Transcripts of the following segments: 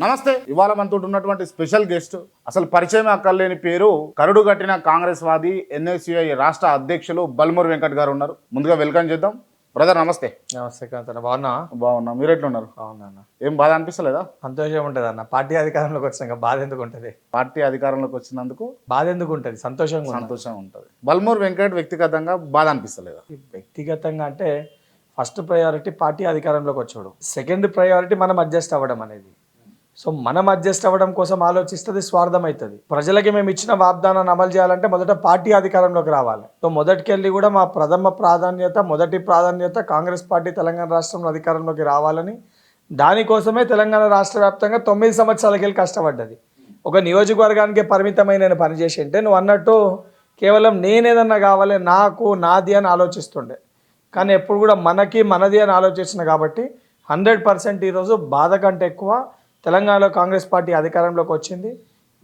నమస్తే. ఇవాళ మనతో ఉన్నటువంటి స్పెషల్ గెస్ట్ అసలు పరిచయం అక్కర్లేని పేరు కరుడు కట్టిన కాంగ్రెస్ వాది ఎన్ఎస్యుఐ రాష్ట్ర అధ్యక్షులు బల్మూర్ వెంకట్ గారు ఉన్నారు. ముందుగా వెల్కమ్ చేద్దాం. బ్రదర్ నమస్తే. నమస్తే బాగున్నా? బాగున్నా. మీరు ఎట్లున్నారు? బాగున్నా అన్న. ఏం బాధ అనిపిస్తలేదా? సంతోషం ఉంటుంది అన్న. పార్టీ అధికారంలోకి వచ్చినాక బాధ ఎందుకు ఉంటుంది? పార్టీ అధికారంలోకి వచ్చినందుకు బాధ ఎందుకు ఉంటుంది? సంతోషంగా ఉన్నా. సంతోషం ఉంటుంది. బల్మూర్ వెంకట్ వ్యక్తిగతంగా బాధ అనిపిస్తలేదా? వ్యక్తిగతంగా అంటే ఫస్ట్ ప్రయారిటీ పార్టీ అధికారంలోకి వచ్చాడు. సెకండ్ ప్రయారిటీ మనం అడ్జస్ట్ అవ్వడం అనేది. సో మనం అడ్జస్ట్ అవ్వడం కోసం ఆలోచిస్తుంది స్వార్థం అవుతుంది ప్రజలకి మేము ఇచ్చిన వాగ్దానాన్ని అమలు చేయాలంటే మొదట పార్టీ అధికారంలోకి రావాలి. సో మొదటికెళ్ళి కూడా మా ప్రథమ ప్రాధాన్యత మొదటి ప్రాధాన్యత కాంగ్రెస్ పార్టీ తెలంగాణ రాష్ట్రంలో అధికారంలోకి రావాలని దానికోసమే తెలంగాణ రాష్ట్ర వ్యాప్తంగా తొమ్మిది సంవత్సరాలకి వెళ్ళి కష్టపడ్డది. ఒక నియోజకవర్గానికి పరిమితమై నేను పనిచేసి ఉంటే నువ్వు అన్నట్టు కేవలం నేనేదన్నా కావాలి నాకు నాది అని ఆలోచిస్తుండే. కానీ ఎప్పుడు కూడా మనకి మనది అని ఆలోచించిన కాబట్టి హండ్రెడ్ పర్సెంట్ ఈరోజు బాధ కంటే ఎక్కువ తెలంగాణలో కాంగ్రెస్ పార్టీ అధికారంలోకి వచ్చింది.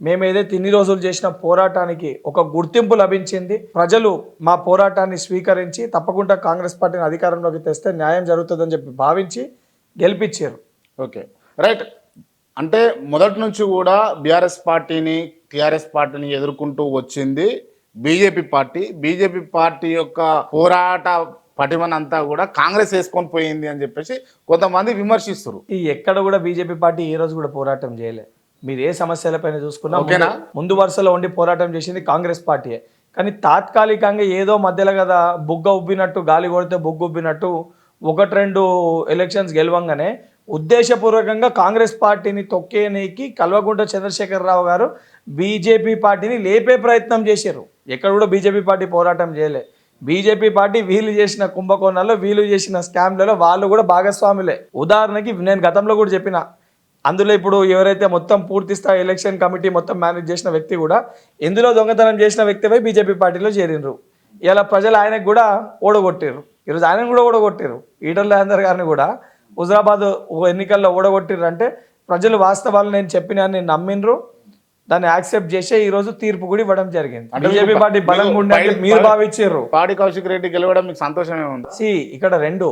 మేము ఏదైతే ఇన్ని రోజులు చేసిన పోరాటానికి ఒక గుర్తింపు లభించింది ప్రజలు మా పోరాటాన్ని స్వీకరించి తప్పకుండా కాంగ్రెస్ పార్టీని అధికారంలోకి తెస్తే న్యాయం జరుగుతుందని చెప్పి భావించి గెలిపించారు. ఓకే. రైట్. అంటే మొదటి నుంచి కూడా బీఆర్ఎస్ పార్టీని టీఆర్ఎస్ పార్టీని ఎదుర్కొంటూ వచ్చింది బీజేపీ పార్టీ. బీజేపీ పార్టీ యొక్క పోరాట పటిమనంతా కూడా కాంగ్రెస్ వేసుకొని పోయింది అని చెప్పేసి కొంతమంది విమర్శిస్తారు ఈ ఎక్కడ కూడా బీజేపీ పార్టీ ఏ రోజు కూడా పోరాటం చేయలే. మీరు ఏ సమస్యలపైన చూసుకున్నా ఓకేనా? ముందు- వరుసలో ఉండి పోరాటం చేసింది కాంగ్రెస్ పార్టీయే. కానీ తాత్కాలికంగా ఏదో మధ్యలో కదా బుగ్గ ఉబ్బినట్టు గాలి కొడితే బుగ్గ ఉబ్బినట్టు ఒకటి రెండు ఎలక్షన్స్ గెలవంగానే ఉద్దేశపూర్వకంగా కాంగ్రెస్ పార్టీని తొక్కేనికి కల్వకుంట్ల చంద్రశేఖరరావు గారు బీజేపీ పార్టీని లేపే ప్రయత్నం చేశారు. ఎక్కడ కూడా బీజేపీ పార్టీ పోరాటం చేయలే. బీజేపీ పార్టీ వీలు చేసిన కుంభకోణాల్లో వీలు చేసిన స్కామ్లలో వాళ్ళు కూడా భాగస్వాములే. ఉదాహరణకి నేను గతంలో కూడా చెప్పిన అందులో ఇప్పుడు ఎవరైతే మొత్తం పూర్తి స్థాయి ఎలక్షన్ కమిటీ మొత్తం మేనేజ్ చేసిన వ్యక్తి కూడా ఇందులో దొంగతనం చేసిన వ్యక్తిపై బీజేపీ పార్టీలో చేరినరు ఇలా ప్రజలు ఆయనకు కూడా ఓడగొట్టారు ఈరోజు ఆయనను కూడా ఓడగొట్టారు ఈటల రాజేందర్ గారిని కూడా హుజరాబాద్ ఎన్నికల్లో ఓడగొట్టిర్రు అంటే ప్రజలు వాస్తవాలు నేను చెప్పినా నేను నమ్మినరు దాన్ని యాక్సెప్ట్ చేసే ఈ రోజు తీర్పు కూడా ఇవ్వడం జరిగింది. బీజేపీ పార్టీ బలంగా ఉండే మీరు భావించారు పాడి కౌశిక్ రెడ్డి గెలవడం మీకు సంతోషమే ఉంది. సి ఇక్కడ రెండు.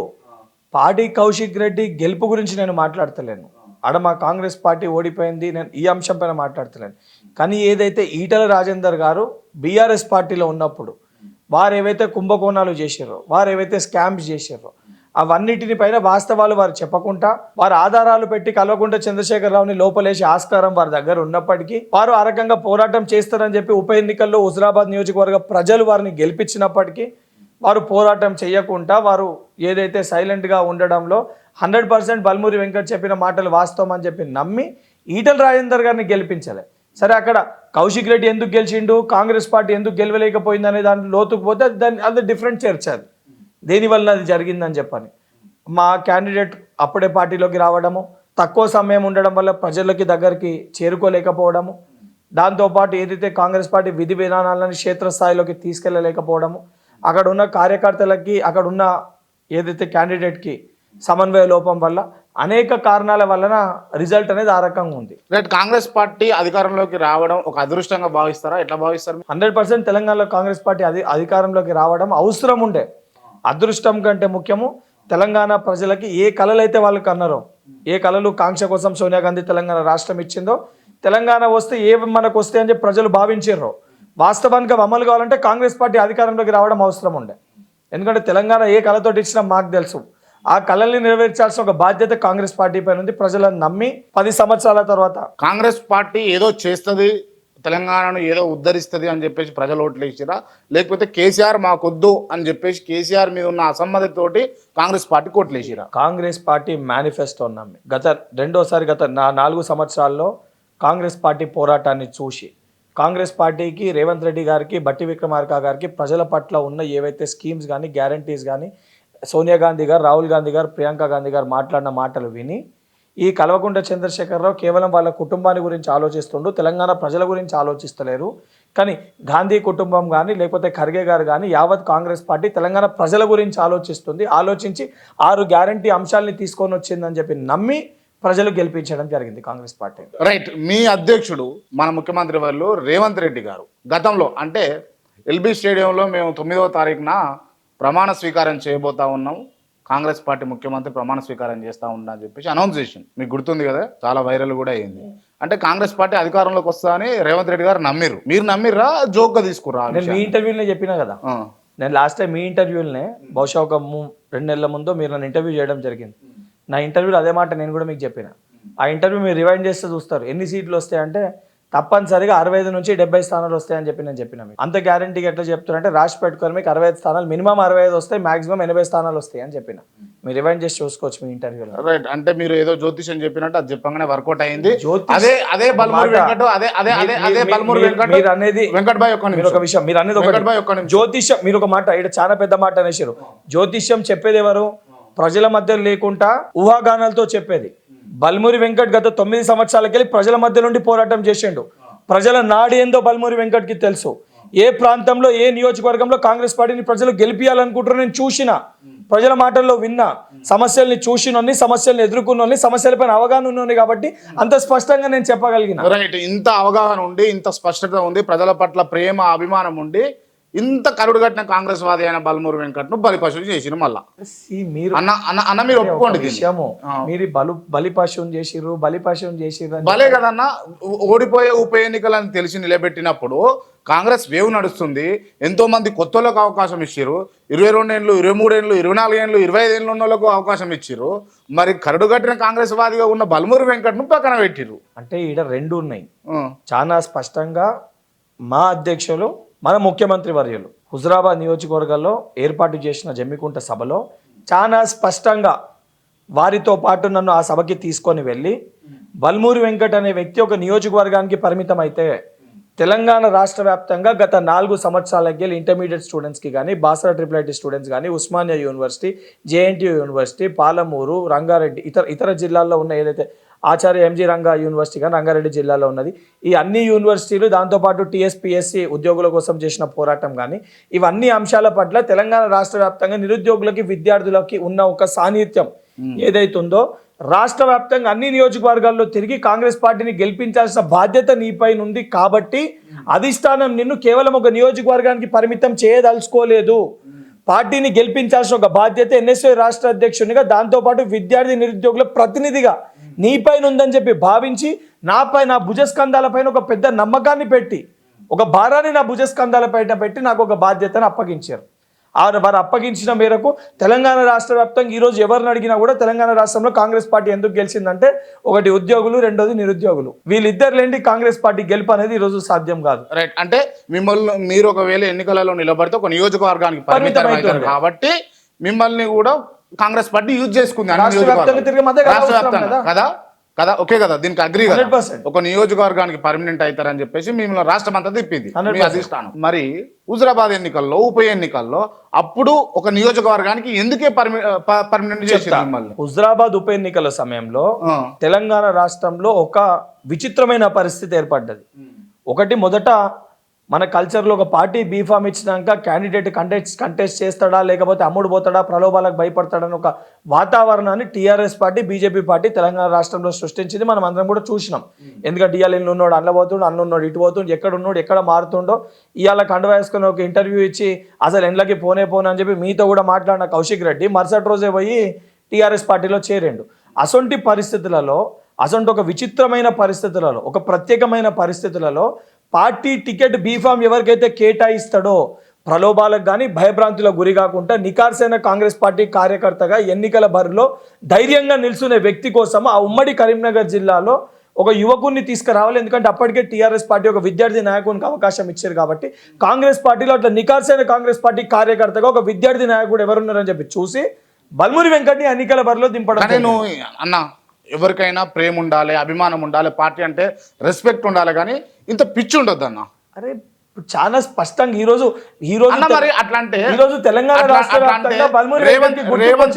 పాడి కౌశిక్ రెడ్డి గెలుపు గురించి నేను మాట్లాడతలేను. ఆడ మా కాంగ్రెస్ పార్టీ ఓడిపోయింది నేను ఈ అంశం పైన మాట్లాడతలేను. కానీ ఏదైతే ఈటల రాజేందర్ గారు బీఆర్ఎస్ పార్టీలో ఉన్నప్పుడు వారు ఏవైతే కుంభకోణాలు చేశారో వారు ఏవైతే స్కామ్స్ చేశారో అవన్నిటిని పైన వాస్తవాలు వారు చెప్పకుండా వారు ఆధారాలు పెట్టి కల్వకుంట్ల చంద్రశేఖరరావుని లోపలేసి ఆస్కారం వారి దగ్గర ఉన్నప్పటికీ వారు ఆ రకంగా పోరాటం చేస్తారని చెప్పి ఉప ఎన్నికల్లో హుజరాబాద్ నియోజకవర్గ ప్రజలు వారిని గెలిపించినప్పటికీ వారు పోరాటం చేయకుండా వారు ఏదైతే సైలెంట్గా ఉండడంలో హండ్రెడ్ పర్సెంట్ బల్మూరి వెంకట్ చెప్పిన మాటలు వాస్తవం అని చెప్పి నమ్మి ఈటల రాజేందర్ గారిని గెలిపించలే. సరే అక్కడ కౌశిక్ రెడ్డి ఎందుకు గెలిచిండు కాంగ్రెస్ పార్టీ ఎందుకు గెలవలేకపోయింది అనే దాని లోతుకు పోతే దాని అది డిఫరెంట్ చర్చ అది. దేనివల్ల అది జరిగిందని చెప్పని. మా క్యాండిడేట్ అప్పుడే పార్టీలోకి రావడము తక్కువ సమయం ఉండడం వల్ల ప్రజలకి దగ్గరికి చేరుకోలేకపోవడము దాంతోపాటు ఏదైతే కాంగ్రెస్ పార్టీ విధి విధానాలను క్షేత్రస్థాయిలోకి తీసుకెళ్ళలేకపోవడము అక్కడ ఉన్న కార్యకర్తలకి అక్కడ ఉన్న ఏదైతే క్యాండిడేట్కి సమన్వయ లోపం వల్ల అనేక కారణాల వలన రిజల్ట్ అనేది ఆ రకంగా ఉంది. రైట్ కాంగ్రెస్ పార్టీ అధికారంలోకి రావడం ఒక అదృష్టంగా భావిస్తారా? ఎట్లా భావిస్తారు? హండ్రెడ్ పర్సెంట్ తెలంగాణలో కాంగ్రెస్ పార్టీ అధి అధికారంలోకి రావడం అవసరం ఉండే. అదృష్టం కంటే ముఖ్యము తెలంగాణ ప్రజలకి ఏ కళలు అయితే వాళ్ళకి కన్నారో ఏ కళలు కాంక్ష కోసం సోనియా గాంధీ తెలంగాణ రాష్ట్రం ఇచ్చిందో తెలంగాణ వస్తే ఏ మనకు వస్తే అని చెప్పి ప్రజలు భావించారు వాస్తవానికి అమలు కావాలంటే కాంగ్రెస్ పార్టీ అధికారంలోకి రావడం అవసరం ఉండే. ఎందుకంటే తెలంగాణ ఏ కళతోటి ఇచ్చినా మాకు తెలుసు. ఆ కళల్ని నెరవేర్చాల్సిన ఒక బాధ్యత కాంగ్రెస్ పార్టీ పైన ఉంది. ప్రజలను నమ్మి పది సంవత్సరాల తర్వాత కాంగ్రెస్ పార్టీ ఏదో చేస్తుంది తెలంగాణను ఏదో ఉద్ధరిస్తుంది అని చెప్పేసి ప్రజలు ఓట్లేసిరా లేకపోతే కేసీఆర్ మాకొద్దు అని చెప్పేసి కేసీఆర్ మీద ఉన్న అసమ్మతితోటి కాంగ్రెస్ పార్టీ కోట్లేసిరా కాంగ్రెస్ పార్టీ మేనిఫెస్టో నమ్మి గత రెండోసారి గత నా నాలుగు సంవత్సరాల్లో కాంగ్రెస్ పార్టీ పోరాటాన్ని చూసి కాంగ్రెస్ పార్టీకి రేవంత్ రెడ్డి గారికి బట్టి విక్రమార్క గారికి ప్రజల పట్ల ఉన్న ఏవైతే స్కీమ్స్ కానీ గ్యారంటీస్ కానీ సోనియా గాంధీ గారు రాహుల్ గాంధీ గారు ప్రియాంక గాంధీ గారు మాట్లాడిన మాటలు విని ఈ కల్వకుంట్ల చంద్రశేఖరరావు కేవలం వాళ్ళ కుటుంబాన్ని గురించి ఆలోచిస్తుండు తెలంగాణ ప్రజల గురించి ఆలోచిస్తలేరు. కానీ గాంధీ కుటుంబం కానీ లేకపోతే ఖర్గే గారు కానీ యావత్ కాంగ్రెస్ పార్టీ తెలంగాణ ప్రజల గురించి ఆలోచిస్తుంది. ఆలోచించి ఆరు గ్యారంటీ అంశాలని తీసుకొని వచ్చిందని చెప్పి నమ్మి ప్రజలు గెలిపించడం జరిగింది కాంగ్రెస్ పార్టీ. రైట్. మీ అధ్యక్షుడు మన ముఖ్యమంత్రి వాళ్ళు రేవంత్ రెడ్డి గారు. గతంలో అంటే ఎల్బీ స్టేడియంలో మేము తొమ్మిదవ తారీఖున ప్రమాణ స్వీకారం చేయబోతా ఉన్నాం. కాంగ్రెస్ పార్టీ ముఖ్యమంత్రి ప్రమాణ స్వీకారం చేస్తా ఉన్నా అని చెప్పేసి అనౌన్స్ చేసింది. మీకు గుర్తుంది కదా చాలా వైరల్ కూడా అయింది. అంటే కాంగ్రెస్ పార్టీ అధికారంలోకి వస్తా అని రేవంత్ రెడ్డి గారు నమ్మిర్రు. మీరు నమ్మిర్రా? జోక్గా తీసుకుర్రా ఆ నేను మీ విషయాన్ని? ఇంటర్వ్యూలోనే చెప్పినా కదా. నేను లాస్ట్ టైం మీ ఇంటర్వ్యూలనే బహుశా ఒక రెండు నెలల ముందు మీరు నన్ను ఇంటర్వ్యూ చేయడం జరిగింది. నా ఇంటర్వ్యూలో అదే మాట నేను కూడా మీకు చెప్పిన. ఆ ఇంటర్వ్యూ మీరు రివైండ్ చేస్తే చూస్తారు. ఎన్ని సీట్లు వస్తాయంటే తప్పనిసరిగా అరవై ఐదు నుంచి డెబ్బై స్థానాలు వస్తాయని చెప్పి నేను చెప్పిన మీకు. అంత గ్యారంటీగా ఎట్లా చెప్తున్నారంటే రాసి పెట్టుకొని మీకు అరవై ఐదు స్థానాలు మినిమం అరవై ఐదు వస్తాయి మాక్సిమం ఎనభై స్థానాలు వస్తాయి అని చెప్పిన. మీరు రివైండ్ చేసి చూసుకోవచ్చు మీ ఇంటర్వ్యూలో రైట్ అంటే మీరు ఏదో జ్యోతిష్యం చెప్పినట్టు అది చెప్పగానే వర్కౌట్ అయింది. జ్యోతిష్ అదే అదే బల్మూరి మాట. వెంకట్ అదే అదే అదే అదే బల్మూరి మీరు- వెంకట్ మీరు అనేది వెంకట్ బాయ్ ఒక్క మీరు ఒక నిమిషం. విషయం మీరు అనేది ఒకటి వెంకట్ బాయ్ ఒక్క నిమిషం. జ్యోతిష్యం మీరు ఒక మాట ఇక్కడ చాలా పెద్ద మాట అనేసారు జ్యోతిష్యం చెప్పేది ఎవరు? ప్రజల మధ్య లేకుండా ఊహాగానాలతో చెప్పేది. బల్మూరి వెంకట్ గత తొమ్మిది సంవత్సరాలకెళ్ళి ప్రజల మధ్య నుండి పోరాటం చేసిండు. ప్రజల నాడి ఏందో బల్మూరి వెంకట్కి తెలుసు. ఏ ప్రాంతంలో ఏ నియోజకవర్గంలో కాంగ్రెస్ పార్టీని ప్రజలు గెలిపించాలనుకుంటున్నారు నేను చూసిన. ప్రజల మాటల్లో విన్నా. సమస్యల్ని చూసినోని సమస్యల్ని ఎదుర్కొన్నోని సమస్యలపైన అవగాహన ఉన్నోని కాబట్టి అంత స్పష్టంగా నేను చెప్పగలిగిన. రైట్ ఇంత అవగాహన ఉండి ఇంత స్పష్టత ఉంది ప్రజల పట్ల ప్రేమ అభిమానం ఉండి ఇంత కరుడు కట్టిన కాంగ్రెస్ వాది అయిన బల్మూరి వెంకట్ను బలిపశువు చేసిన మళ్ళా. అన్న అన్న అన్న మీరు ఒప్పుకోండి. విషయము. మీరు బలు బలిపశువుని చేసిర్రు బలిపశువుని చేసిర్రు భలే కదన్న ఓడిపోయే ఉప ఎన్నికలు అని తెలిసి నిలబెట్టినప్పుడు కాంగ్రెస్ వేవ్ నడుస్తుంది. ఎంతో మంది కొత్తలకు అవకాశం ఇచ్చారు ఇరవై రెండు ఏళ్ళు ఇరవై మూడు ఏళ్ళు ఇరవై నాలుగు ఏళ్ళు ఇరవై ఐదు ఏళ్ళు ఉన్న వాళ్ళకు అవకాశం ఇచ్చారు మరి కరడు కట్టిన కాంగ్రెస్ వాదిగా ఉన్న బల్మూరి వెంకట్ను పక్కన పెట్టిర్రు. అంటే ఈడ రెండు ఉన్నాయి. చాలా స్పష్టంగా మా అధ్యక్షులు మన ముఖ్యమంత్రి వర్యులు. హుజరాబాద్ నియోజకవర్గంలో ఏర్పాటు చేసిన జమ్మికుంట సభలో చాలా స్పష్టంగా వారితో పాటు నన్ను ఆ సభకి తీసుకొని వెళ్ళి బల్మూరి వెంకట్ అనే వ్యక్తి ఒక నియోజకవర్గానికి పరిమితం అయితే తెలంగాణ రాష్ట్ర వ్యాప్తంగా గత నాలుగు సంవత్సరాలకి వెళ్ళి ఇంటర్మీడియట్ స్టూడెంట్స్కి కానీ బాసరా ట్రిపుల్ స్టూడెంట్స్ కానీ Osmania university JNTU university Palamuru Rangareddy ఇతర ఇతర జిల్లాల్లో ఉన్న ఏదైతే ఆచార్య ఎంజీ రంగా యూనివర్సిటీ కానీ రంగారెడ్డి జిల్లాలో ఉన్నది. ఈ అన్ని యూనివర్సిటీలు దాంతోపాటు టీఎస్పీఎస్సీ ఉద్యోగుల కోసం చేసిన పోరాటం కానీ ఇవన్నీ అంశాల పట్ల తెలంగాణ రాష్ట్ర వ్యాప్తంగా నిరుద్యోగులకి విద్యార్థులకి ఉన్న ఒక సాన్నిహిత్యం ఏదైతుందో రాష్ట్ర వ్యాప్తంగా అన్ని నియోజకవర్గాల్లో తిరిగి కాంగ్రెస్ పార్టీని గెలిపించాల్సిన బాధ్యత నీపై ఉంది కాబట్టి అధిష్టానం నిన్ను కేవలం ఒక నియోజకవర్గానికి పరిమితం చేయదలుచుకోలేదు. పార్టీని గెలిపించాల్సిన ఒక బాధ్యత ఎన్ఎస్ఐ రాష్ట్ర అధ్యక్షునిగా దాంతోపాటు విద్యార్థి నిరుద్యోగుల ప్రతినిధిగా నీపైన ఉందని చెప్పి భావించి నాపై నా భుజస్కంధాలపైన ఒక పెద్ద నమ్మకాన్ని పెట్టి ఒక భారాన్ని నా భుజస్కంధాలపైన పెట్టి నాకు ఒక బాధ్యతను అప్పగించారు. ఆ వారు అప్పగించిన మేరకు తెలంగాణ రాష్ట్ర వ్యాప్తంగా ఈరోజు ఎవరిని అడిగినా కూడా తెలంగాణ రాష్ట్రంలో కాంగ్రెస్ పార్టీ ఎందుకు గెలిచిందంటే ఒకటి ఉద్యోగులు రెండోది నిరుద్యోగులు. వీళ్ళిద్దరు లేండి కాంగ్రెస్ పార్టీ గెలుపు అనేది ఈరోజు సాధ్యం కాదు. రైట్. అంటే మిమ్మల్ని మీరు ఒకవేళ ఎన్నికలలో నిలబడితే ఒక నియోజకవర్గానికి పరిమితం. కాబట్టి మిమ్మల్ని కూడా కాంగ్రెస్ పార్టీ యూజ్ చేసుకుంది రాష్ట్ర వ్యాప్తంగా కదా. కదా? ఓకే కదా దీనికి అగ్రి కదా? 100%. ఒక నియోజకవర్గానికి పర్మనెంట్ అవుతారని చెప్పేసి మిమ్మల్ని రాష్ట్రం అంతా తిప్పింది. 100%. మీ అధిష్టానం. మరి హుజరాబాద్ ఎన్నికల్లో ఉప ఎన్నికల్లో అప్పుడు ఒక నియోజకవర్గానికి ఎందుకే పర్మనెంట్ చేసింది మిమ్మల్ని? హుజరాబాద్ ఉప ఎన్నికల సమయంలో తెలంగాణ రాష్ట్రంలో ఒక విచిత్రమైన పరిస్థితి ఏర్పడ్డది. ఒకటి మొదట మన కల్చర్లో ఒక పార్టీ బీఫామ్ ఇచ్చినాక క్యాండిడేట్ కంటెస్ట్ కంటెస్ట్ చేస్తాడా లేకపోతే అమ్ముడు పోతాడా ప్రలోభాలకు భయపడతాడని ఒక వాతావరణాన్ని TRS party BJP party Telangana రాష్ట్రంలో సృష్టించింది. మనం అందరం కూడా చూసినాం. ఎందుకంటే ఇవాళ ఇల్లు ఉన్నాడు అన్న పోతుండు అన్న ఉన్నాడు ఇటు పోతుండు ఎక్కడ ఉన్నాడు ఎక్కడ మారుతుండో. ఇవాళ కండవేసుకుని ఒక ఇంటర్వ్యూ ఇచ్చి అసలు ఎండ్లకి పోనే పోనే అని చెప్పి మీతో కూడా మాట్లాడిన కౌశిక్ రెడ్డి మరుసటి రోజే పోయి టీఆర్ఎస్ పార్టీలో చేరిండు. అసొంటి పరిస్థితులలో అసొంటి ఒక విచిత్రమైన పరిస్థితులలో ఒక ప్రత్యేకమైన పరిస్థితులలో పార్టీ టికెట్ బీఫామ్ ఎవరికైతే కేటాయిస్తాడో ప్రలోభాలకు కానీ భయభ్రాంతులకు గురి కాకుండా నికార్సైన కాంగ్రెస్ పార్టీ కార్యకర్తగా ఎన్నికల బరిలో ధైర్యంగా నిల్చునే వ్యక్తి కోసం ఆ ఉమ్మడి కరీంనగర్ జిల్లాలో ఒక యువకుడిని తీసుకురావాలి. ఎందుకంటే అప్పటికే టీఆర్ఎస్ పార్టీ ఒక విద్యార్థి నాయకునికి అవకాశం ఇచ్చారు కాబట్టి కాంగ్రెస్ పార్టీలో అట్లా నికార్సైన కాంగ్రెస్ పార్టీ కార్యకర్తగా ఒక విద్యార్థి నాయకుడు ఎవరున్నారని చెప్పి చూసి బల్మూరి వెంకట్ని ఎన్నికల బరిలో దింపడం నువ్వు అన్న ఎవరికైనా ప్రేమ ఉండాలి అభిమానం ఉండాలి పార్టీ అంటే రెస్పెక్ట్ ఉండాలి కానీ ఇంత పిచ్చి ఉండొద్దు అన్న. అరే చాలా స్పష్టంగా ఈ రోజు ఈ రోజు మరి అట్లా అంటే ఈ రోజు తెలంగాణ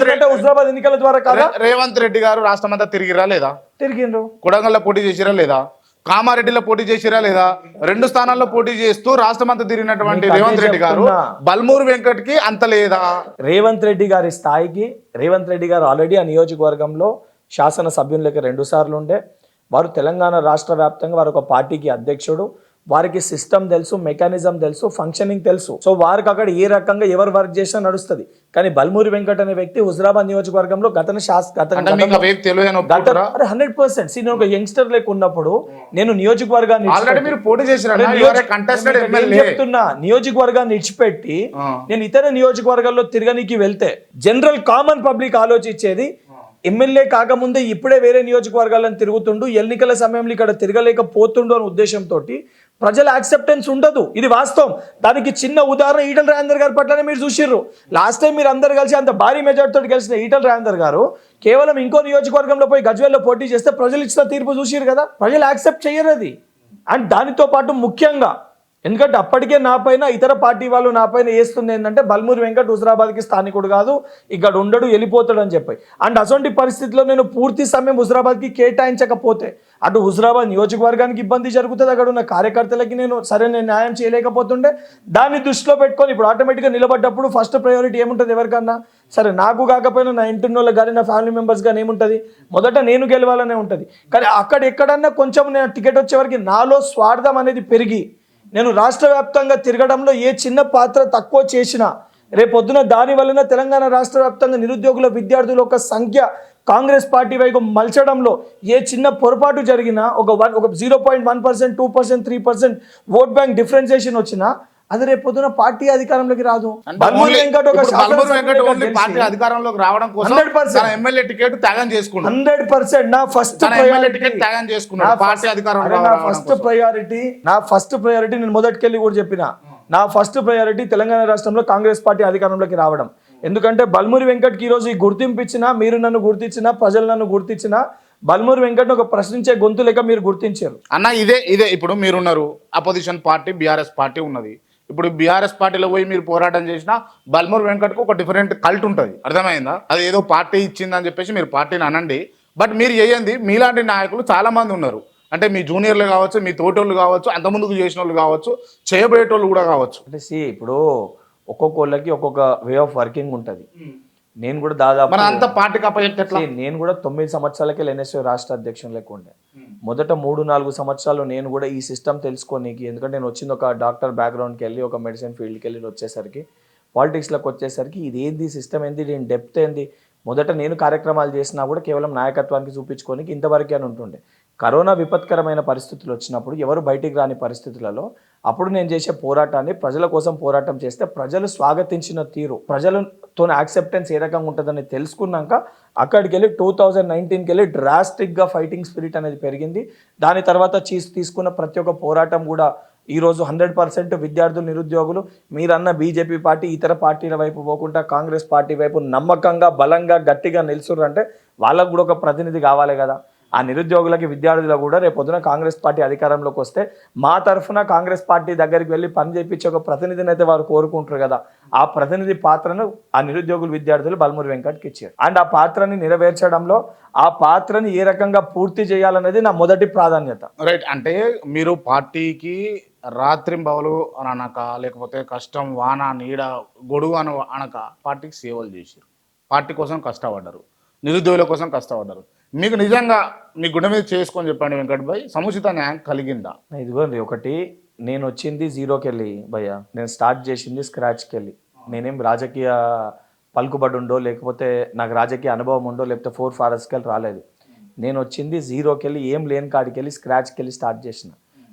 వెంకట్కి హుజరాబాద్ ఎన్నికల ద్వారా కాదా? రేవంత్ రెడ్డి గారు రాష్ట్రం అంతా తిరిగిరా లేదా? తిరిగిండ్రు. కొడంగల్లో పోటీ చేసిరా లేదా? కామారెడ్డిలో పోటీ చేసిరా లేదా? రెండు స్థానాల్లో పోటీ చేస్తూ రాష్ట్రం అంతా తిరిగినటువంటి రేవంత్ రెడ్డి గారు. బల్మూరు వెంకట్కి అంత లేదా? రేవంత్ రెడ్డి గారి స్థాయికి రేవంత్ రెడ్డి గారు ఆల్రెడీ ఆ నియోజకవర్గంలో శాసన సభ్యులకి రెండు సార్లు ఉండే. వారు తెలంగాణ రాష్ట్ర వ్యాప్తంగా వారు ఒక పార్టీకి అధ్యక్షుడు. వారికి సిస్టమ్ తెలుసు మెకానిజం తెలుసు ఫంక్షనింగ్ తెలుసు. సో వారికి అక్కడ ఏ రకంగా ఎవరు వర్క్ చేసినా నడుస్తుంది. కానీ బల్మూరి వెంకట్ అనే వ్యక్తి హుజరాబాద్ నియోజకవర్గంలో గత హండ్రెడ్ పర్సెంట్ నేను ఒక యంగ్స్టర్ లెక్క ఉన్నప్పుడు నేను నియోజకవర్గాన్ని చెప్తున్నా నియోజకవర్గాన్ని ఇడిచిపెట్టి ఆ. నేను ఇతర నియోజకవర్గాల్లో తిరగనీకి వెళ్తే జనరల్ కామన్ పబ్లిక్ ఆలోచించేది ఎమ్మెల్యే కాకముందే ఇప్పుడే వేరే నియోజకవర్గాలను తిరుగుతుండు ఎన్నికల సమయంలో ఇక్కడ తిరగలేకపోతుండు అనే ఉద్దేశంతో ప్రజల యాక్సెప్టెన్స్ ఉండదు. ఇది వాస్తవం. దానికి చిన్న ఉదాహరణ ఈటల రాజేందర్ గారి పట్లనే మీరు చూసిర్రు. లాస్ట్ టైం మీరు అందరు కలిసి అంత భారీ మెజార్టీతో కలిసిన ఈటల రాజేందర్ గారు కేవలం ఇంకో నియోజకవర్గంలో పోయి గజ్వేల్లో పోటీ చేస్తే ప్రజలు ఇచ్చిన తీర్పు చూసిర్రు కదా? ప్రజలు యాక్సెప్ట్ చేయరు అది. అండ్ దానితో పాటు ముఖ్యంగా ఎందుకంటే అప్పటికే నా పైన ఇతర పార్టీ వాళ్ళు నా పైన వేస్తుంది ఏంటంటే బల్మూరి వెంకట్ హుజరాబాద్కి స్థానికుడు కాదు ఇక్కడ ఉండడు వెళ్ళిపోతాడు అని చెప్పి అండ్ అటువంటి పరిస్థితిలో నేను పూర్తి సమయం హుజరాబాద్కి కేటాయించకపోతే అటు హుజరాబాద్ నియోజకవర్గానికి ఇబ్బంది జరుగుతుంది అక్కడ ఉన్న కార్యకర్తలకి నేను సరే నేను న్యాయం చేయలేకపోతుండే. దాన్ని దృష్టిలో పెట్టుకొని ఇప్పుడు ఆటోమేటిక్గా నిలబడ్డప్పుడు ఫస్ట్ ప్రయారిటీ ఏముంటుంది ఎవరికన్నా? సరే నాకు కాకపోయినా నా ఇంటి వాళ్ళకి కానీ నా ఫ్యామిలీ మెంబర్స్ కానీ ఏముంటుంది? మొదట నేను గెలవాలనే ఉంటుంది. కానీ అక్కడ ఎక్కడన్నా కొంచెం నేను టికెట్ వచ్చేవరకు నాలో స్వార్థం అనేది పెరిగి నేను రాష్ట్ర వ్యాప్తంగా తిరగడంలో ఏ చిన్న పాత్ర తక్కువ చేసినా రేపొద్దున దాని వలన తెలంగాణ రాష్ట్ర వ్యాప్తంగా నిరుద్యోగుల విద్యార్థుల యొక్క సంఖ్య కాంగ్రెస్ పార్టీ వైపు మలచడంలో ఏ చిన్న పొరపాటు జరిగినా ఒక వన్ ఒక zero point one percent two percent three percent vote bank differentiation వచ్చినా అది పార్టీ అధికారంలోకి రాదు. శాసనసభ్యుడిగా ఓన్లీ పార్టీ అధికారంలోకి రావడం కోసం 100% తన ఎమ్మెల్యే టికెట్ త్యాగం చేసుకున్నాడు. Hundred percent. నా ఫస్ట్ తన ఎమ్మెల్యే టికెట్ త్యాగం చేసుకున్నాడు. పార్టీ అధికారంలో నా రావడం ఫస్ట్ కోసం. ప్రయారిటీ నా ఫస్ట్ ప్రయారిటీ నేను మొదటికెళ్ళి కూడా చెప్పిన. నా ఫస్ట్ ప్రయారిటీ తెలంగాణ రాష్ట్రంలో కాంగ్రెస్ పార్టీ అధికారంలోకి రావడం. ఎందుకంటే బల్మూరి వెంకట్కి ఈరోజు ఈ గుర్తింపు ఇచ్చినా మీరు నన్ను గుర్తించినా ప్రజలు నన్ను గుర్తించినా బల్మూరి వెంకట్ ఒక ప్రశ్నించే గొంతు లెక్క మీరు గుర్తించారు. అన్న ఇదే ఇదే ఇప్పుడు మీరున్నారు. అపోజిషన్ పార్టీ బీఆర్ఎస్ పార్టీ ఉన్నది. ఇప్పుడు బీఆర్ఎస్ పార్టీలో పోయి మీరు పోరాటం చేసినా బల్మూర్ వెంకట్కు ఒక డిఫరెంట్ కల్ట్ ఉంటుంది. అర్థమైందా? అది ఏదో పార్టీ ఇచ్చిందని చెప్పేసి మీరు పార్టీని అనండి. బట్ మీరు చేయండి మీలాంటి నాయకులు చాలా మంది ఉన్నారు. అంటే మీ జూనియర్లు కావచ్చు మీ తోటోళ్ళు కావచ్చు అంతకుముందుకు చేసిన వాళ్ళు కావచ్చు చేయబోయేటోళ్ళు కూడా కావచ్చు. అంటే సి ఇప్పుడు ఒక్కొక్కళ్ళకి ఒక్కొక్క వే ఆఫ్ వర్కింగ్ ఉంటుంది. నేను కూడా దాదాపు అంత పార్టీకి నేను కూడా తొమ్మిది సంవత్సరాలకే ఎన్ఎస్యూ రాష్ట్ర అధ్యక్షులు లెక్క ఉండే. మొదట మూడు నాలుగు సంవత్సరాలు నేను కూడా ఈ సిస్టమ్ తెలుసుకోనీకి ఎందుకంటే నేను వచ్చింది ఒక డాక్టర్ బ్యాక్గ్రౌండ్కి వెళ్ళి ఒక మెడిసిన్ ఫీల్డ్కి వెళ్ళి వచ్చేసరికి పాలిటిక్స్లోకి వచ్చేసరికి ఇది ఏంది సిస్టమ్ ఏంది దీని డెప్త్ ఏంది? మొదట నేను కార్యక్రమాలు చేసినా కూడా కేవలం నాయకత్వానికి చూపించుకోనికి ఇంతవరకే అని ఉంటుండే. కరోనా విపత్కరమైన పరిస్థితులు వచ్చినప్పుడు ఎవరు బయటికి రాని పరిస్థితులలో అప్పుడు నేను చేసే పోరాటాన్ని ప్రజల కోసం పోరాటం చేస్తే ప్రజలు స్వాగతించిన తీరు ప్రజలతో యాక్సెప్టెన్స్ ఏ రకంగా ఉంటుందని తెలుసుకున్నాక అక్కడికి వెళ్ళి టూ థౌజండ్ నైన్టీన్కి వెళ్ళి డ్రాస్టిక్గా ఫైటింగ్ స్పిరిట్ అనేది పెరిగింది. దాని తర్వాత చీస్ తీసుకున్న ప్రతి ఒక్క పోరాటం కూడా ఈరోజు హండ్రెడ్ పర్సెంట్ విద్యార్థులు నిరుద్యోగులు మీరన్న బీజేపీ పార్టీ ఇతర పార్టీల వైపు పోకుండా కాంగ్రెస్ పార్టీ వైపు నమ్మకంగా బలంగా గట్టిగా నిలుచుర్రు అంటే వాళ్ళకు కూడా ఒక ప్రతినిధి కావాలి కదా. ఆ నిరుద్యోగులకి విద్యార్థులకు కూడా రేపు పొద్దున కాంగ్రెస్ పార్టీ అధికారంలోకి వస్తే మా తరఫున కాంగ్రెస్ పార్టీ దగ్గరికి వెళ్ళి పని చేయించే ఒక ప్రతినిధిని అయితే వారు కోరుకుంటారు కదా. ఆ ప్రతినిధి పాత్రను ఆ నిరుద్యోగులు విద్యార్థులు బల్మూరి వెంకట్కి ఇచ్చారు. అండ్ ఆ పాత్రని నెరవేర్చడంలో ఆ పాత్రని ఏ రకంగా పూర్తి చేయాలనేది నా మొదటి ప్రాధాన్యత. రైట్ అంటే మీరు పార్టీకి రాత్రింబవలు అని అనక లేకపోతే కష్టం వాన నీడ గొడుగు అని అనక పార్టీకి సేవలు చేశారు. పార్టీ కోసం కష్టపడ్డారు. నిరుద్యోగుల కోసం కష్టపడ్డారు. మీకు నిజంగా మీ గుండె మీద చేసుకొని చెప్పండి వెంకట్ భాయ్ సముచిత న్యాయం కలిగిందా? ఇదిగోండి ఒకటి నేను వచ్చింది జీరోకి వెళ్ళి భయ్య. నేను స్టార్ట్ చేసింది స్క్రాచ్కి వెళ్ళి. నేనేం రాజకీయ పలుకుబడి ఉండో లేకపోతే నాకు రాజకీయ అనుభవం ఉండో లేకపోతే ఫోర్ ఫారెస్ట్కి వెళ్ళి రాలేదు. నేను వచ్చింది జీరోకి వెళ్ళి ఏం లేని కాడికి వెళ్ళి స్క్రాచ్కి వెళ్ళి స్టార్ట్ చేసిన.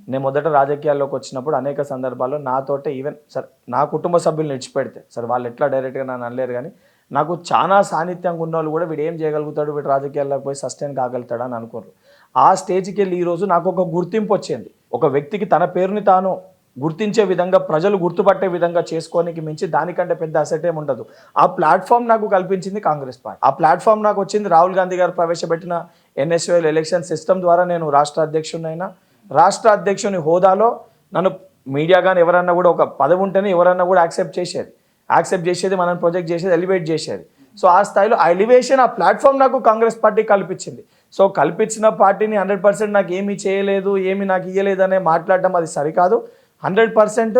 నేను మొదట రాజకీయాల్లోకి వచ్చినప్పుడు అనేక సందర్భాల్లో నాతోటే ఈవెన్ సార్ నా కుటుంబ సభ్యులు నిడిచిపెడితే సార్ వాళ్ళు ఎట్లా డైరెక్ట్గా నన్ను అనలేరు కానీ నాకు చాలా సాన్నిధ్యంగా ఉన్న వాళ్ళు కూడా వీడు ఏం చేయగలుగుతాడు? వీడు రాజకీయాల్లోకి పోయి సస్టైన్ కాగలుగుతాడు అని అనుకోరు. ఆ స్టేజ్కి వెళ్ళి ఈరోజు నాకు ఒక గుర్తింపు వచ్చింది. ఒక వ్యక్తికి తన పేరుని తాను గుర్తించే విధంగా ప్రజలు గుర్తుపట్టే విధంగా చేసుకోనికి మించి దానికంటే పెద్ద అసెట్ ఏమి ఉండదు. ఆ ప్లాట్ఫామ్ నాకు కల్పించింది కాంగ్రెస్ పార్టీ. ఆ ప్లాట్ఫామ్ నాకు వచ్చింది రాహుల్ గాంధీ గారు ప్రవేశపెట్టిన ఎన్ఎస్ఓఎల్ ఎలక్షన్ సిస్టమ్ ద్వారా నేను రాష్ట్ర అధ్యక్షుడినైనా రాష్ట్ర అధ్యక్షుని హోదాలో నన్ను మీడియా కానీ ఎవరన్నా కూడా ఒక పదవి ఉంటేనే ఎవరన్నా కూడా యాక్సెప్ట్ చేసేది. యాక్సెప్ట్ చేసేది మనం ప్రొజెక్ట్ చేసేది ఎలివేట్ చేసేది. సో ఆ స్థాయిలో ఆ ఎలివేషన్ ఆ ప్లాట్ఫామ్ నాకు కాంగ్రెస్ పార్టీ కల్పించింది. సో కల్పించిన పార్టీని హండ్రెడ్ పర్సెంట్ నాకు ఏమీ చేయలేదు ఏమి నాకు ఇయ్యలేదు అనే మాట్లాడడం అది సరికాదు. హండ్రెడ్ పర్సెంట్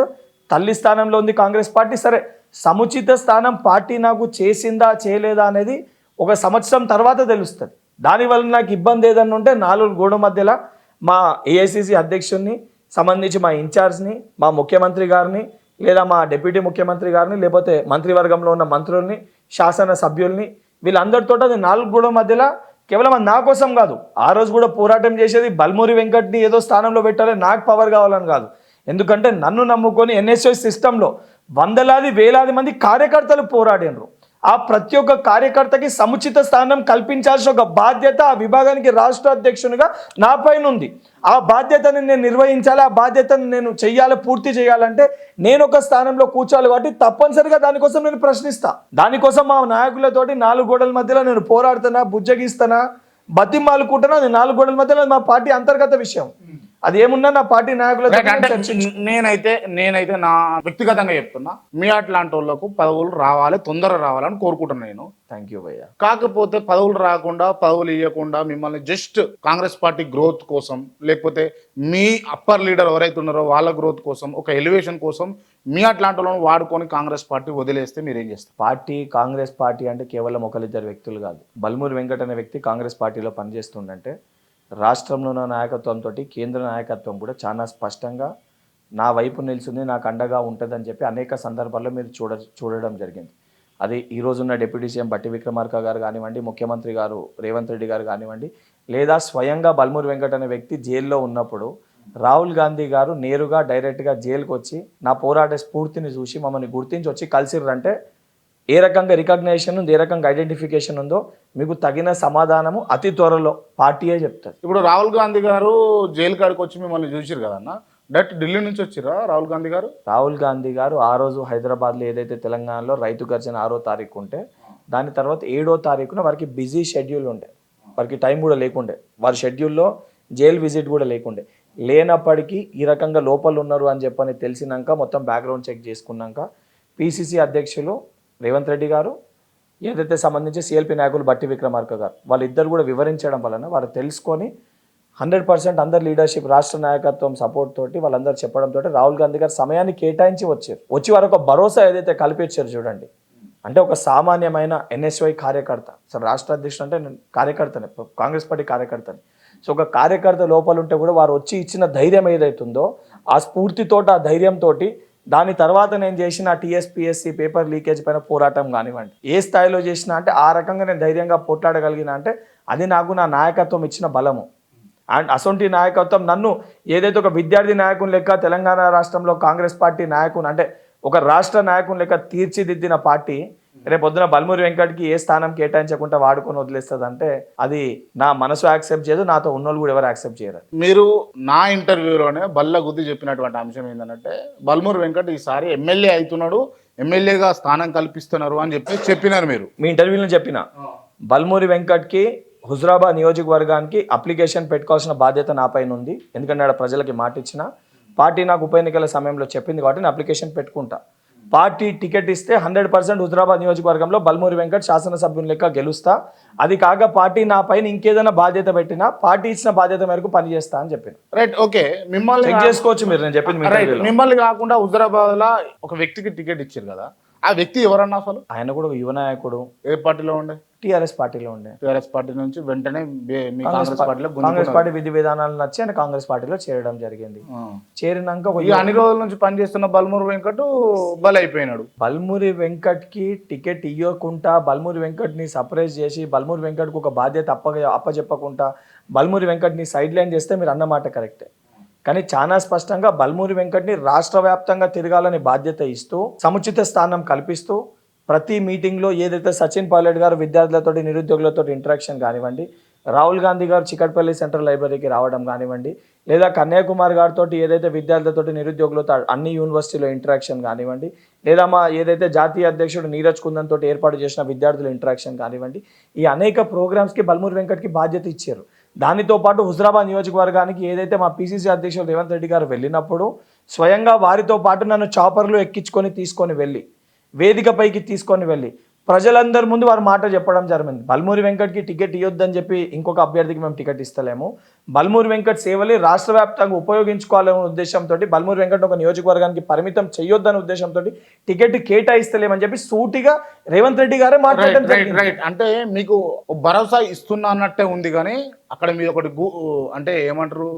తల్లి స్థానంలో ఉంది కాంగ్రెస్ పార్టీ. సరే సముచిత స్థానం పార్టీ నాకు చేసిందా చేయలేదా అనేది ఒక సంవత్సరం తర్వాత తెలుస్తుంది. దానివల్ల నాకు ఇబ్బంది ఏదన్నా ఉంటే నాలుగు గోడ మధ్యలో మా ఏఐసిసి అధ్యక్షుడిని సంబంధించి మా ఇన్ఛార్జ్ని మా ముఖ్యమంత్రి గారిని లేదా మా డిప్యూటీ ముఖ్యమంత్రి గారిని లేకపోతే మంత్రివర్గంలో ఉన్న మంత్రుల్ని శాసన సభ్యుల్ని వీళ్ళందరితో అది నాలుగు గోడల మధ్యలో కేవలం అది నా కోసం కాదు. ఆ రోజు కూడా పోరాటం చేసేది బల్మూరి వెంకట్ని ఏదో స్థానంలో పెట్టాలి నాకు పవర్ కావాలని కాదు. ఎందుకంటే నన్ను నమ్ముకొని ఎన్ఎస్ఎస్ సిస్టంలో వందలాది వేలాది మంది కార్యకర్తలు పోరాడినరు. ఆ ప్రతి ఒక్క కార్యకర్తకి సముచిత స్థానం కల్పించాల్సిన ఒక బాధ్యత ఆ విభాగానికి రాష్ట్ర అధ్యక్షునిగా నా పైన ఉంది. ఆ బాధ్యతని నేను నిర్వహించాలి ఆ బాధ్యతను నేను చెయ్యాలి పూర్తి చేయాలంటే నేను ఒక స్థానంలో కూర్చోవాలి కాబట్టి తప్పనిసరిగా దానికోసం నేను ప్రశ్నిస్తా. దానికోసం మా నాయకులతోటి నాలుగు గోడల మధ్యలో నేను పోరాడుతున్నా బుజ్జగిస్తానా బతిమాలుకుంటున్నా అది నాలుగు గోడల మధ్యలో మా పార్టీ అంతర్గత విషయం. అది ఏమున్నా నా పార్టీ చర్చించు. నేనైతే నేనైతే నా వ్యక్తిగతంగా చెప్తున్నా మీ అట్లాంటి వాళ్ళకు పదవులు రావాలి తొందర రావాలని కోరుకుంటున్నాను నేను. థ్యాంక్ యూ భయ్యా. కాకపోతే పదవులు రాకుండా పదవులు ఇవ్వకుండా మిమ్మల్ని జస్ట్ కాంగ్రెస్ పార్టీ గ్రోత్ కోసం లేకపోతే మీ అప్పర్ లీడర్ ఎవరైతే ఉన్నారో వాళ్ళ గ్రోత్ కోసం ఒక ఎలివేషన్ కోసం మీ అట్లాంటి వాళ్ళని వాడుకొని కాంగ్రెస్ పార్టీ వదిలేస్తే మీరు ఏం చేస్తారు? పార్టీ కాంగ్రెస్ పార్టీ అంటే కేవలం ఒకరిద్దరు వ్యక్తులు కాదు. బల్మూరి వెంకట్ అనే వ్యక్తి కాంగ్రెస్ పార్టీలో పనిచేస్తుండంటే రాష్ట్రంలో ఉన్న నాయకత్వంతో కేంద్ర నాయకత్వం కూడా చాలా స్పష్టంగా నా వైపు నిలిచింది నాకు అండగా ఉంటుందని చెప్పి అనేక సందర్భాల్లో మీరు చూడ చూడడం జరిగింది. అది ఈ రోజున్న డిప్యూటీ సీఎం బట్టి విక్రమార్క గారు కానివ్వండి ముఖ్యమంత్రి గారు రేవంత్ రెడ్డి గారు కానివ్వండి లేదా స్వయంగా బల్మూరి వెంకట్ అనే వ్యక్తి జైల్లో ఉన్నప్పుడు రాహుల్ గాంధీ గారు నేరుగా డైరెక్ట్గా జైలుకు వచ్చి నా పోరాట స్ఫూర్తిని చూసి మమ్మల్ని గుర్తించి వచ్చి కలిసిర్రంటే ఏ రకంగా రికగ్నేషన్ ఉంది ఏ రకంగా ఐడెంటిఫికేషన్ ఉందో మీకు తగిన సమాధానము అతి త్వరలో పార్టీయే చెప్తుంది ఇప్పుడు రాహుల్ గాంధీ గారు జైలు కాడికి వచ్చి మిమ్మల్ని చూసిరు కదన్న డైరెక్ట్ ఢిల్లీ నుంచి వచ్చిరా రాహుల్ గాంధీ గారు? రాహుల్ గాంధీ గారు ఆ రోజు హైదరాబాద్లో ఏదైతే తెలంగాణలో రైతు గర్జన ఆరో తారీఖు ఉంటే దాని తర్వాత ఏడో తారీఖున వారికి బిజీ షెడ్యూల్ ఉండే. వారికి టైం కూడా లేకుండే. వారి షెడ్యూల్లో జైలు విజిట్ కూడా లేకుండే. లేనప్పటికీ ఈ రకంగా లోపల ఉన్నారు అని చెప్పని తెలిసినాక మొత్తం బ్యాక్గ్రౌండ్ చెక్ చేసుకున్నాక పిసిసి అధ్యక్షులు రేవంత్ రెడ్డి గారు ఏదైతే సంబంధించి సిఎల్పి నాయకులు బట్టి విక్రమార్క గారు వాళ్ళిద్దరు కూడా వివరించడం వలన వారు తెలుసుకొని హండ్రెడ్ పర్సెంట్ అందరు లీడర్షిప్ రాష్ట్ర నాయకత్వం సపోర్ట్ తోటి వాళ్ళందరూ చెప్పడంతో రాహుల్ గాంధీ గారు సమయాన్ని కేటాయించి వచ్చారు. వచ్చి వారు ఒక భరోసా ఏదైతే కల్పించారు చూడండి. అంటే ఒక సామాన్యమైన ఎన్ఎస్వై కార్యకర్త సో రాష్ట్ర అధ్యక్షుడు అంటే నేను కార్యకర్తనే కాంగ్రెస్ పార్టీ కార్యకర్తని. సో ఒక కార్యకర్త లోపల ఉంటే కూడా వారు వచ్చి ఇచ్చిన ధైర్యం ఏదైతుందో ఆ స్ఫూర్తితోటి ఆ ధైర్యంతో దాని తర్వాత నేను చేసిన టీఎస్పీఎస్సీ పేపర్ లీకేజ్ పైన పోరాటం కానివ్వండి. ఏ స్థాయిలో చేసినా అంటే ఆ రకంగా నేను ధైర్యంగా పోట్లాడగలిగిన అంటే అది నాకు నా నాయకత్వం ఇచ్చిన బలము. అండ్ అసొంటి నాయకత్వం నన్ను ఏదైతే ఒక విద్యార్థి నాయకుని లెక్క తెలంగాణ రాష్ట్రంలో కాంగ్రెస్ పార్టీ నాయకుని అంటే ఒక రాష్ట్ర నాయకుని లెక్క తీర్చిదిద్దిన పార్టీ రేపు పొద్దున బల్మూరి వెంకట్కి ఏ స్థానం కేటాయించకుండా వాడుకొని వదిలేస్తుంది అంటే అది నా మనసు యాక్సెప్ట్ చేయదు నాతో ఉన్నోళ్ళు కూడా ఎవరు యాక్సెప్ట్ చేయరు. మీరు నా ఇంటర్వ్యూలోనే బల్ల గుద్ది చెప్పినటువంటి అంశం ఏంటంటే బల్మూరు వెంకట్ ఈసారి ఎమ్మెల్యే అవుతున్నాడు ఎమ్మెల్యేగా స్థానం కల్పిస్తున్నారు అని చెప్పి చెప్పినారు మీరు. మీ ఇంటర్వ్యూలో చెప్పిన. బల్మూరి వెంకట్కి హుజరాబాద్ నియోజకవర్గానికి అప్లికేషన్ పెట్టుకోవాల్సిన బాధ్యత నా పైన ఉంది. ఎందుకంటే ఆడ ప్రజలకి మాట ఇచ్చిన పార్టీ నాకు ఉప ఎన్నికల సమయంలో చెప్పింది కాబట్టి నేను అప్లికేషన్ పెట్టుకుంటా. పార్టీ టికెట్ ఇస్తే హండ్రెడ్ పర్సెంట్ హుజరాబాద్ నియోజకవర్గంలో బల్మూరి వెంకట్ శాసనసభ్యుని లెక్క గెలుస్తా. అది కాక పార్టీ నా పైన ఇంకేదైనా బాధ్యత పెట్టినా పార్టీ ఇచ్చిన బాధ్యత మేరకు పనిచేస్తా అని చెప్పిన. Right okay. మిమ్మల్ని చెక్ చేసుకోవచ్చు మీరు నేను చెప్పింది. మిమ్మల్ని కాకుండా హుజరాబాద్లో ఒక వ్యక్తికి టికెట్ ఇచ్చారు కదా. ఆ వ్యక్తి ఎవరన్నా అసలు? ఆయన కూడా యువ నాయకుడు. ఏ పార్టీలో ఉండే? టీఆర్ఎస్ పార్టీలో ఉండే. టీఆర్ఎస్ పార్టీ నుంచి వెంటనే మీ కాంగ్రెస్ పార్టీలో కాంగ్రెస్ గుంజుకున్నారు. పార్టీ విధి విధానాలు నచ్చి ఆయన కాంగ్రెస్ పార్టీలో చేరడం జరిగింది. చేరినాక అన్ని రోజుల నుంచి పనిచేస్తున్న బల్మూరు వెంకట్ బలైపోయినాడు బల్మూరి వెంకట్కి టికెట్ ఇవ్వకుండా బల్మూరి వెంకట్ని సర్ప్రైజ్ చేసి బల్మూరి వెంకట్కి ఒక బాధ్యత అప్ప అప్పచెప్పకుండా బల్మూరి వెంకట్ని సైడ్ లైన్ చేస్తే మీరు అన్నమాట కరెక్టే. కానీ చాలా స్పష్టంగా బల్మూరి వెంకట్ని రాష్ట్ర వ్యాప్తంగా తిరగాలని బాధ్యత ఇస్తూ సముచిత స్థానం కల్పిస్తూ ప్రతి మీటింగ్లో ఏదైతే సచిన్ పైలట్ గారు విద్యార్థులతో నిరుద్యోగులతో ఇంటరాక్షన్ కానివ్వండి రాహుల్ గాంధీ గారు చికట్పల్లి సెంట్రల్ లైబ్రరీకి రావడం కానివ్వండి లేదా కన్యాకుమారి గారితో ఏదైతే విద్యార్థులతో నిరుద్యోగులతో అన్ని యూనివర్సిటీలో ఇంటరాక్షన్ కానివ్వండి లేదా మా ఏదైతే జాతీయ అధ్యక్షుడు నీరజ్ కుందన్ తోటి ఏర్పాటు చేసిన విద్యార్థుల ఇంటరాక్షన్ కానివ్వండి ఈ అనేక ప్రోగ్రామ్స్కి బల్మూరి వెంకట్కి బాధ్యత ఇచ్చారు. దానితో పాటు హుజరాబాద్ నియోజకవర్గానికి ఏదైతే మా పిసిసి అధ్యక్షుడు రేవంత్ రెడ్డి గారు వెళ్ళినప్పుడు స్వయంగా వారితో పాటు నన్ను చాపర్లు ఎక్కించుకొని తీసుకొని వెళ్ళి వేదికపైకి తీసుకొని వెళ్ళి ప్రజలందరి ముందు వారు మాట చెప్పడం జరిగింది. బల్మూరి వెంకట్కి టికెట్ ఇవ్వద్దని చెప్పి ఇంకొక అభ్యర్థికి మేము టికెట్ ఇస్తలేము. బల్మూరి వెంకట్ సేవలు రాష్ట్ర వ్యాప్తంగా ఉపయోగించుకోవాలనే ఉద్దేశంతో బల్మూరి వెంకట్ ఒక నియోజకవర్గానికి పరిమితం చేయొద్దనే ఉద్దేశంతో టికెట్ కేటాయిస్తలేమని చెప్పి సూటిగా రేవంత్ రెడ్డి గారే మాట్లాడడం అంటే మీకు భరోసా ఇస్తున్నా అన్నట్టే ఉంది కానీ అక్కడ మీరు ఒకటి అంటే ఏమంటారు?